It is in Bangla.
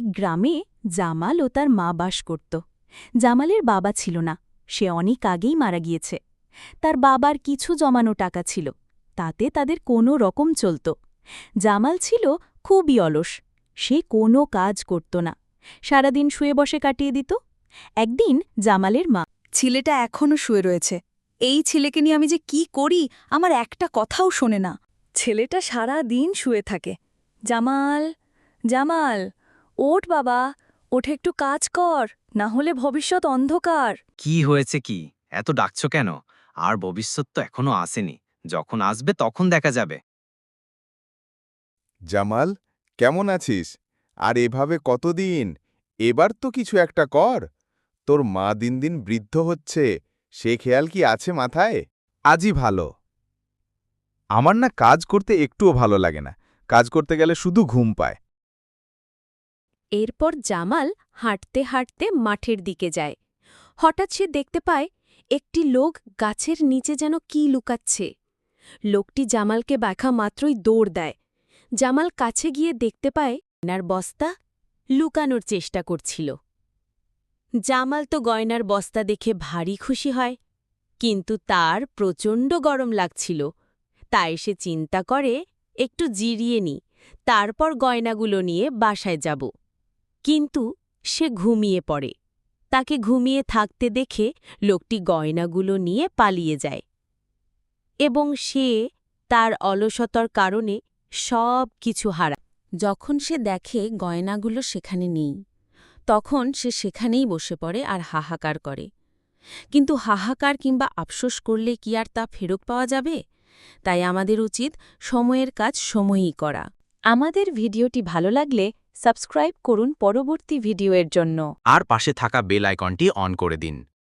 এক গ্রামে জামাল ও তার মা বাস করত। জামালের বাবা ছিল না, সে অনেক আগেই মারা গিয়েছে। তার বাবার কিছু জমানো টাকা ছিল, তাতে তাদের কোনো রকম চলত। জামাল ছিল খুবই অলস, সে কোনো কাজ করত না, সারাদিন শুয়ে বসে কাটিয়ে দিত। একদিন জামালের মা, ছেলেটা এখনও শুয়ে রয়েছে, এই ছেলেকে নিয়ে আমি যে কি করি, আমার একটা কথাও শোনে না। ছেলেটা সারা দিন শুয়ে থাকে। জামাল জামাল ওঠ বাবা ওঠে একটু কাজ কর না হলে ভবিষ্যৎ অন্ধকার। কি হয়েছে কি? এত ডাকছ কেন? আর ভবিষ্যৎ তো এখনও আসেনি। যখন আসবে তখন দেখা যাবে। জামাল কেমন আছিস? আর এভাবে কতদিন? এবার তো কিছু একটা কর। তোর মা দিন দিন বৃদ্ধ হচ্ছে সে খেয়াল কি আছে মাথায়? আজই ভালো। আমার না কাজ করতে একটুও ভালো লাগে না। কাজ করতে গেলে শুধু ঘুম পায়। এরপর জামাল হাঁটতে হাঁটতে মাঠের দিকে যায়। হঠাৎ সে দেখতে পায়, একটি লোক গাছের নিচে যেন কি লুকাচ্ছে। লোকটি জামালকে ব্যাখা মাত্রই দৌড় দেয়। জামাল কাছে গিয়ে দেখতে পায়, গয়নার বস্তা লুকানোর চেষ্টা করছিল। জামাল তো গয়নার বস্তা দেখে ভারী খুশি হয়, কিন্তু তার প্রচণ্ড গরম লাগছিল। তাই সে চিন্তা করে, একটু জিরিয়ে নি, তারপর গয়নাগুলো নিয়ে বাসায় যাব। কিন্তু সে ঘুমিয়ে পড়ে। তাকে ঘুমিয়ে থাকতে দেখে লোকটি গয়নাগুলো নিয়ে পালিয়ে যায় এবং সে তার অলসতার কারণে সব কিছু হারা। যখন সে দেখে গয়নাগুলো সেখানে নেই, তখন সে সেখানেই বসে পড়ে আর হাহাকার করে। কিন্তু হাহাকার কিংবা আফসোস করলে কি আর তা ফেরত পাওয়া যাবে? তাই আমাদের উচিত সময়ের কাজ সময়ই করা। আমাদের ভিডিওটি ভালো লাগলে সাবস্ক্রাইব করুন পরবর্তী ভিডিওর জন্য। আর পাশে থাকা বেল আইকনটি অন করে দিন।